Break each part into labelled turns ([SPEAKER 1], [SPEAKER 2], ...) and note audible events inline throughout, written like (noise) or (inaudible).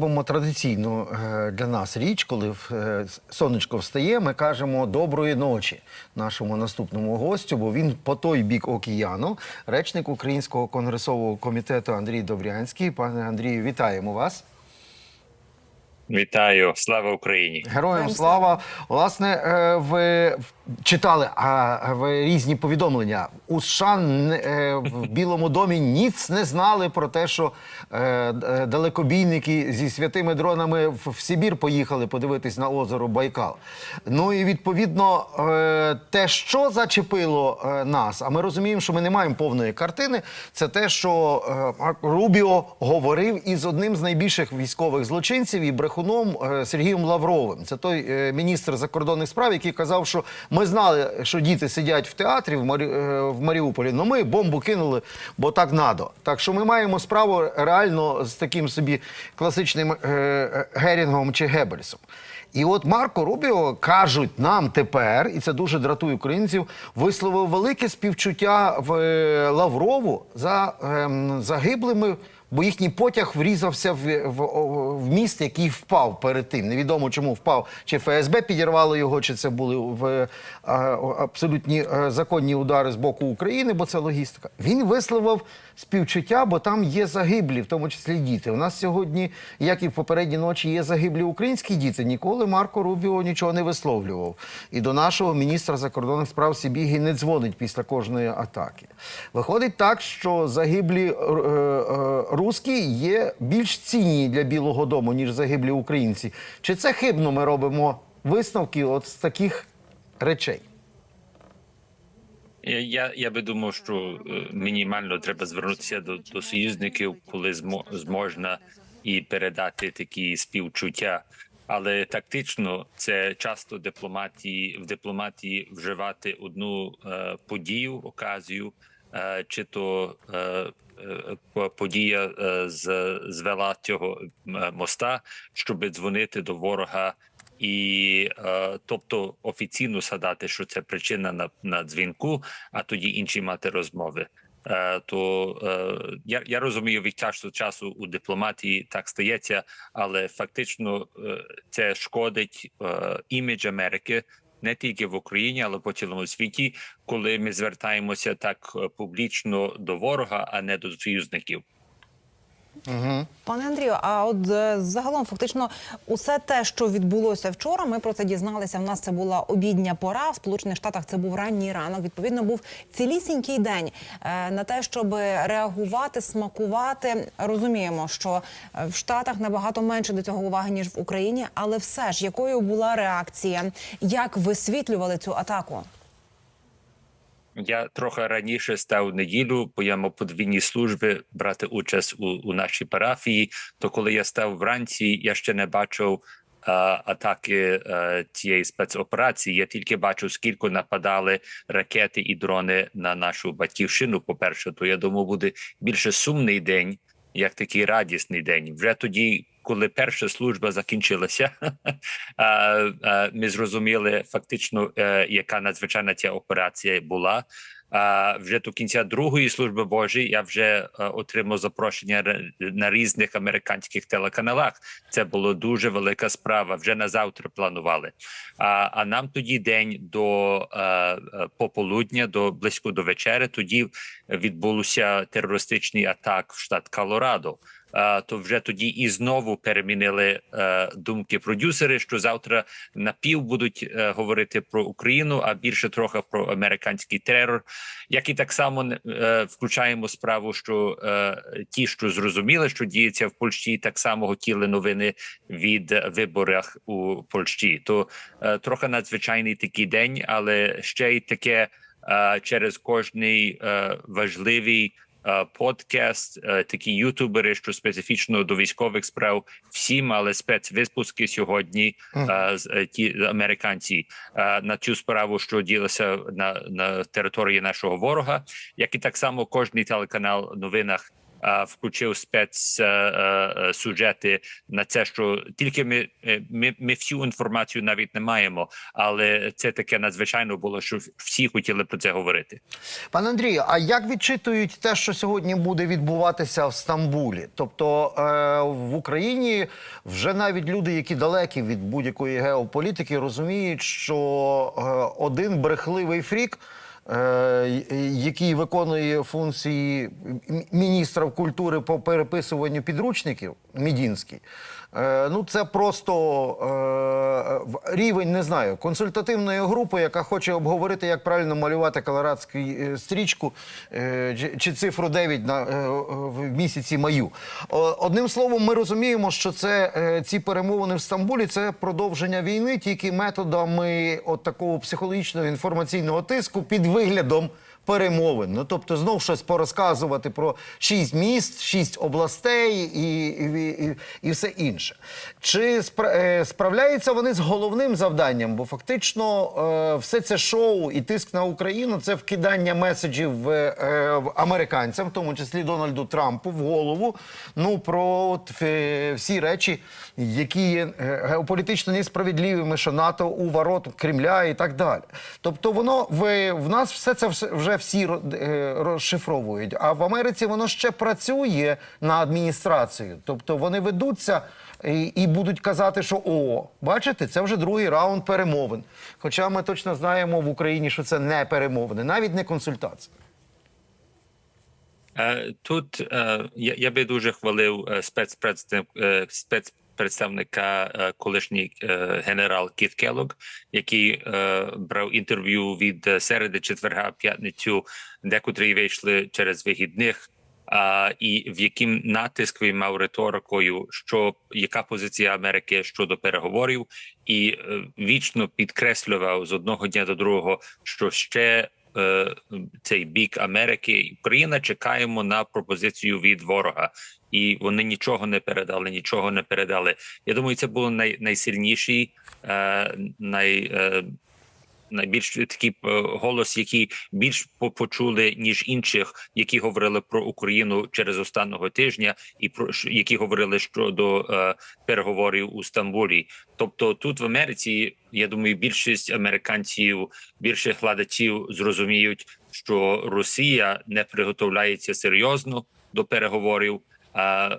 [SPEAKER 1] Робимо традиційну е, для нас річ, коли е, сонечко встає, ми кажемо доброї ночі нашому наступному гостю, бо він по той бік океану, речник Українського конгресового комітету Андрій Добрянський. Пане Андрію, вітаємо вас.
[SPEAKER 2] Вітаю, слава Україні!
[SPEAKER 1] Героям слава. Власне, е, ви читали а, різні повідомлення. У США не- е, в (laughs) Білому домі ніц не знали про те, що е, далекобійники зі святими дронами в, в Сибір поїхали подивитись на озеро Байкал. Ну і відповідно е, те, що зачепило е, нас, а ми розуміємо, що ми не маємо повної картини. Це те, що е, Рубіо говорив із одним з найбільших військових злочинців і брехуном е, Сергієм Лавровим. Це той е, міністр закордонних справ, який казав, що ми знали, що діти сидять в театрі в, Марі, е, в Маріуполі. але ми бомбу кинули, бо так надо. Так що ми маємо справу реально з таким собі класичним е, е, Герінгом чи Геббельсом. І от Марко Рубіо кажуть нам тепер, і це дуже дратує українців, висловив велике співчуття в е, Лаврову за ем, загиблими. Бо їхній потяг врізався в, в, в міст, який впав перед тим. Невідомо чому впав, чи ФСБ підірвало його, чи це були в е, а, абсолютні е, законні удари з боку України, бо це логістика. Він висловив співчуття, бо там є загиблі, в тому числі діти. У нас сьогодні, як і в попередні ночі, є загиблі українські діти. Ніколи Марко Рубіо нічого не висловлював. І до нашого міністра закордонних справ Сібіги не дзвонить після кожної атаки. Виходить так, що загиблі е, е, русські є більш цінні для Білого Дому, ніж загиблі українці. Чи це хибно ми робимо висновки от з таких речей?
[SPEAKER 2] Я, я, би думав, що е, мінімально треба звернутися до, до союзників, коли зможна і передати такі співчуття. Але тактично це часто дипломатії в дипломатії вживати одну е, подію, оказію, е, чи то е, подія е, звела цього е, моста, щоб дзвонити до ворога і е, тобто офіційно згадати, що це причина на, на дзвінку, а тоді інші мати розмови. Е, то е, я, я розумію від часу часу у дипломатії так стається, але фактично е, це шкодить е, імідж Америки. Не тільки в Україні, але по цілому світі, коли ми звертаємося так е, публічно до ворога, а не до союзників.
[SPEAKER 3] Пане Андрію, а от е, загалом, фактично, усе те, що відбулося вчора, ми про це дізналися. В нас це була обідня пора. В Сполучених Штатах це був ранній ранок. Відповідно, був цілісінький день е, на те, щоб реагувати, смакувати. Розуміємо, що е, в Штатах набагато менше до цього уваги ніж в Україні, але все ж якою була реакція? Як висвітлювали цю атаку?
[SPEAKER 2] Я трохи раніше став неділю, бо я мав подвійні служби брати участь у, у нашій парафії. То коли я став вранці, я ще не бачив атаки а, цієї спецоперації. Я тільки бачив, скільки нападали ракети і дрони на нашу батьківщину. По перше, то я думаю, буде більше сумний день, як такий радісний день. Вже тоді. Коли перша служба закінчилася, (laughs) ми зрозуміли фактично, е, яка надзвичайна ця операція була. Вже до кінця другої служби Божої я вже е, отримав запрошення на різних американських телеканалах. Це була дуже велика справа. Вже на завтра планували. А, а нам тоді день до е, е, пополудня, до близько до вечери. Тоді відбулося терористичний атак в штат Колорадо. То вже тоді і знову перемінили е, думки продюсери, що завтра напів будуть е, говорити про Україну, а більше трохи про американський терор. Як і так само е, включаємо справу, що ті, що зрозуміли, що діється в Польщі, так само хотіли новини від виборах у Польщі. То трохи надзвичайний такий день, але ще й таке через кожний важливий подкаст, е, такі ютубери, що специфічно до військових справ всі мали спецвипуски сьогодні. Mm. з- е, Ті американці е, на цю справу, що ділася на, на території нашого ворога, як і так само кожний телеканал в новинах включив спецсюжети на це, що тільки ми, е, ми, ми всю інформацію навіть не маємо, але це таке надзвичайно було, що всі хотіли про це говорити.
[SPEAKER 1] Пане Андрію, а як відчитують те, що сьогодні буде відбуватися в Стамбулі? Тобто е, в Україні вже навіть люди, які далекі від будь-якої геополітики, розуміють, що е, один брехливий фрік. Е, Який виконує функції міністра культури по переписуванню підручників, Мідінський, ну це просто е, рівень, не знаю, консультативної групи, яка хоче обговорити, як правильно малювати колорадську е, стрічку е, чи- цифру 9 на, е, в місяці маю. Одним словом, ми розуміємо, що це е, ці перемовини в Стамбулі це продовження війни тільки методами от такого психологічного інформаційного тиску під виглядом перемовин. Ну тобто, знов щось порозказувати про шість міст, шість областей і, і, і, і все інше. Чи е, справляються вони з головним завданням? Бо фактично е, все це шоу і тиск на Україну це вкидання меседжів е, в американцям, в тому числі Дональду Трампу, в голову. Ну про от, е, всі речі, які є е, геополітично несправедливими, що НАТО у ворот Кремля і так далі. Тобто, воно в, в нас все це вже всі е, розшифровують. А в Америці воно ще працює на адміністрацію. Тобто вони ведуться і, і будуть казати, що о, бачите, це вже другий раунд перемовин. Хоча ми точно знаємо в Україні, що це не перемовини, навіть не консультації.
[SPEAKER 2] Е, Тут е, я, би дуже хвалив е, спецпредстав, спецпредставника е, колишній е, генерал Кіт Келлог, який е, брав інтерв'ю від середи, четверга, п'ятницю, декотрі вийшли через вихідних. А, і в яким натиск він мав риторикою, що яка позиція Америки щодо переговорів, і вічно підкреслював з одного дня до другого, що ще цей бік Америки Україна чекаємо на пропозицію від ворога, і вони нічого не передали, нічого не передали. Я думаю, це був най, найсильніший, е, най. Найбільш такий е, голос, який більш почули ніж інших, які говорили про Україну через останнього тижня, і про які говорили щодо е, переговорів у Стамбулі. Тобто, тут в Америці, я думаю, більшість американців, більше глядачів зрозуміють, що Росія не приготовляється серйозно до переговорів, е,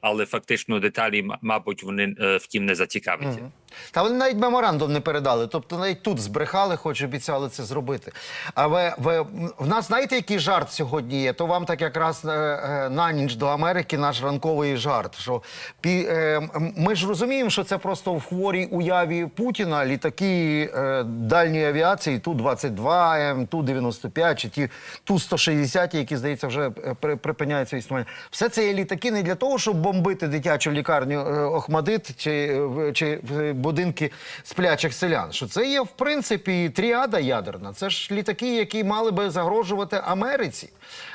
[SPEAKER 2] але фактично деталі, мабуть, вони е, втім не зацікавляться.
[SPEAKER 1] Та вони навіть меморандум не передали. Тобто навіть тут збрехали, хоч обіцяли це зробити. Але в, в нас знаєте, який жарт сьогодні є? То вам так якраз е, е, на ніч до Америки наш ранковий жарт. Що пі, е, ми ж розуміємо, що це просто в хворій уяві Путіна літаки дальньої авіації Ту-22, М, Ту-95 чи ті Ту-160, які, здається, вже при- припиняють своє існування. Все це є літаки не для того, щоб бомбити дитячу лікарню Охмадит чи, чи будинки сплячих селян. Що це є в принципі тріада ядерна. Це ж літаки, які мали би загрожувати Америці.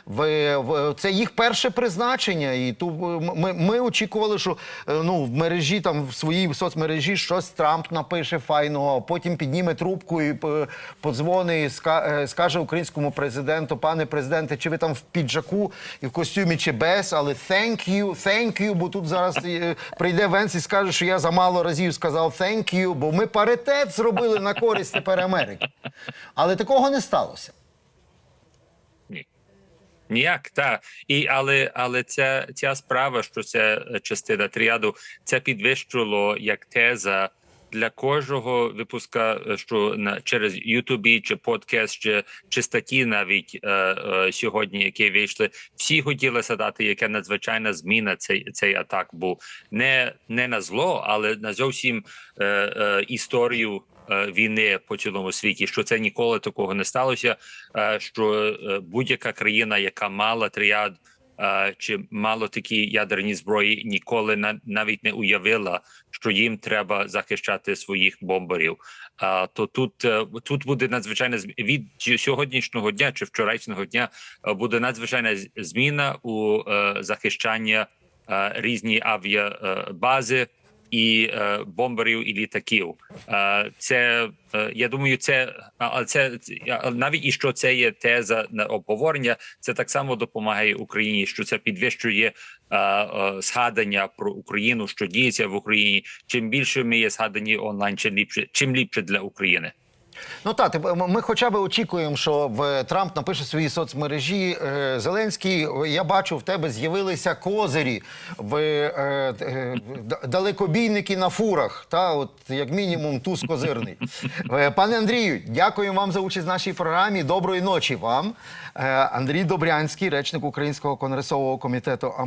[SPEAKER 1] В, це їх перше призначення. І ту ми, ми очікували, що е, ну в мережі там в своїй соцмережі щось Трамп напише файного, а потім підніме трубку і е, подзвони, і е, скаже українському президенту, пане президенте, чи ви там в піджаку і в костюмі, чи без, але thank you, thank you, бо тут зараз е, прийде Венс і скаже, що я замало разів сказав thank you, бо ми паритет зробили на користь тепер Америки. Але такого не сталося.
[SPEAKER 2] Ні. Ніяк, так. І але але ця, ця справа, що це е, частина тріаду, це підвищило як теза для кожного випуска, е, що на через Ютубі чи подкаст, чи, чи статті навіть е, е, сьогодні, які вийшли, всі хотіли задати, яка надзвичайна зміна цей цей атак був не, не на зло, але на зовсім е, е, історію е, війни по цілому світі, що це ніколи такого не сталося. е, Що будь-яка країна, яка мала тріад чи мало такі ядерні зброї, ніколи на- навіть не уявила, що їм треба захищати своїх бомбарів. А то тут е, тут буде надзвичайна від сьогоднішнього дня чи вчорашнього дня е, буде надзвичайна зміна у е, захищання е, різні авіабази. І е, бомберів і літаків. Е, це е, я думаю, це а- це навіть і що це є теза на обговорення. Це так само допомагає Україні, що це підвищує е, е, згадання про Україну, що діється в Україні. Чим більше ми є згадані онлайн, чим ліпше, чим ліпше для України.
[SPEAKER 1] Ну так, ми хоча б очікуємо, що в Трамп напише в своїй соцмережі е, Зеленський. Я бачу, в тебе з'явилися козирі в е, е, далекобійники на фурах. Та от як мінімум туз козирний. Е, Пане Андрію, дякуємо вам за участь в нашій програмі. Доброї ночі вам. Е, Андрій Добрянський, речник Українського конгресового комітету Америки.